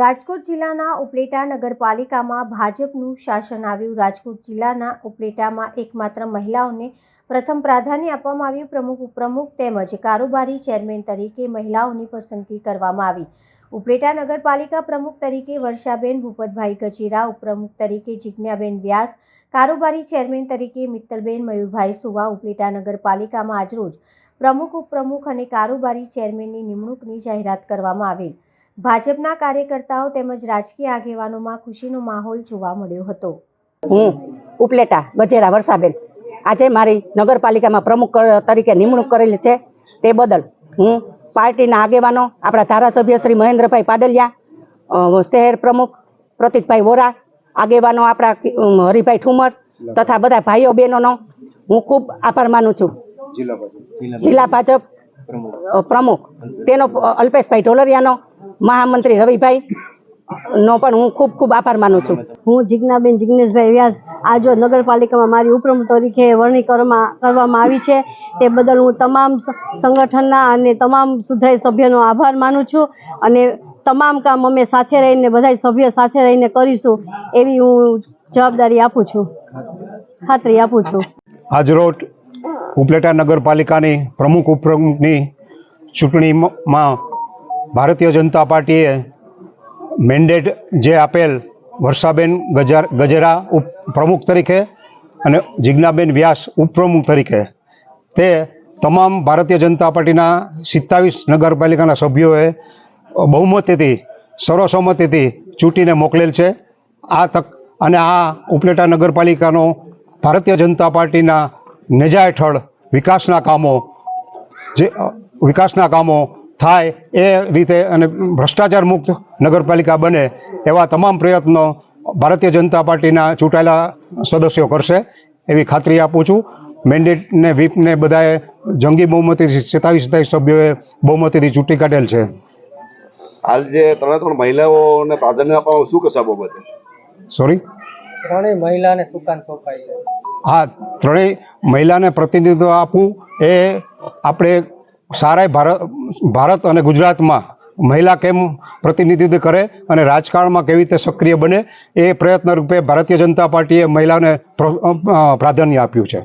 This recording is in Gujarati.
રાજકોટ જિલ્લાના ઉપલેટા નગરપાલિકામાં ભાજપનું શાસન આવ્યું. રાજકોટ જિલ્લાના ઉપલેટામાં એકમાત્ર મહિલાઓને પ્રથમ પ્રાધાન્ય આપવામાં આવ્યું. પ્રમુખ, ઉપપ્રમુખ તેમજ કારોબારી ચેરમેન તરીકે મહિલાઓની પસંદગી કરવામાં આવી. ઉપલેટા નગરપાલિકા પ્રમુખ તરીકે વર્ષાબેન, ભૂપતભાઈ ગજેરા, ઉપપ્રમુખ તરીકે જિજ્ઞાબેન વ્યાસ, કારોબારી ચેરમેન તરીકે મિત્તલબેન, મયુરભાઈ સુવા ઉપલેટા નગરપાલિકામાં આજરોજ પ્રમુખ, ઉપપ્રમુખ અને કારોબારી ચેરમેનની નિમણૂકની જાહેરાત કરવામાં આવેલ. ભાજપના કાર્યકર્તાઓ તેમજ રાજકીય આગેવાનોમાં ખુશીનો માહોલ જોવા મળ્યો હતો. હું ઉપલેટા ગજેરા વરસાબેન. આજે મારી નગરપાલિકામાં પ્રમુખ તરીકે નિમણૂક કરેલી છે. તે બદલ હું પાર્ટીના આગેવાનો આપણા ધારાસભ્ય શ્રી મહેન્દ્રભાઈ પાડલિયા શહેર પ્રમુખ પ્રતિકભાઈ વોરા આગેવાનો આપણા હરિભાઈ ઠુમર તથા બધા ભાઈઓ બહેનોનો હું ખૂબ આભાર માનું છું. જિલ્લા ભાજપ. પ્રમુખ. તેનો અલ્પેશભાઈ ઢોલરિયાનો મહામંત્રી રવિભાઈ નો પણ હું ખૂબ ખૂબ આભાર માનું છું. હું જિજ્ઞાબેન જિજ્ઞેશભાઈ વ્યાસ આજ નગરપાલિકામાં મારી ઉપપ્રમુખ તરીકે વરણી કરવામાં કરવામાં આવી છે તે બદલ હું તમામ સંગઠનના અને તમામ સુધાઈ સભ્યનો આભાર માનું છું અને તમામ કામ અમે સાથે રહીને બધા સભ્ય સાથે રહીને કરીશું એવી હું જવાબદારી આપું છું. ખાતરી આપું છું. આજરોજ ઉપલેટા નગરપાલિકાની પ્રમુખ ઉપપ્રમુખની ચૂંટણીમાં ભારતીય જનતા પાર્ટીએ મેન્ડેટ જે આપેલ વર્ષાબેન ગજાર, ગજેરા ઉપ, પ્રમુખ તરીકે અને જિજ્ઞાબેન વ્યાસ ઉપપ્રમુખ તરીકે તે તમામ ભારતીય જનતા પાર્ટીના સિત્તાવીસ નગરપાલિકાના સભ્યોએ બહુમતીથી, સર્વસંમતિથી ચૂંટીને મોકલેલ છે. આ તક, અને આ ઉપલેટા નગરપાલિકાનો ભારતીય જનતા પાર્ટીના નેજા હેઠળ વિકાસના કામો જે વિકાસના કામો થાય એ રીતે અને ભ્રષ્ટાચાર મુક્ત નગરપાલિકા બને એવા તમામ પ્રયત્નો ભારતીય જનતા પાર્ટીના ચૂંટાયેલા સદસ્યો કરશે એવી ખાતરી આપું છું. મેન્ડેટને વ્હીપને બધાએ જંગી બહુમતીથી સત્તાવીસ સત્તાવીસ સભ્યોએ બહુમતીથી ચૂંટી કાઢેલ છે. હાલ જે ત્રણે ત્રણ મહિલાઓને પ્રાધાન્ય આપવામાં શું કહેશો બાબતે? સોરી ત્રણેય મહિલાને સુકાન સોંપાઈ હા ત્રણેય મહિલાને પ્રતિનિધિત્વ આપવું એ આપણે સારા ભારત ભારત અને ગુજરાતમાં મહિલા કેમ પ્રતિનિધિત્વ કરે અને રાજકારણમાં કેવી રીતે સક્રિય બને એ પ્રયત્ન રૂપે ભારતીય જનતા પાર્ટીએ મહિલાને પ્રાધાન્ય આપ્યું છે.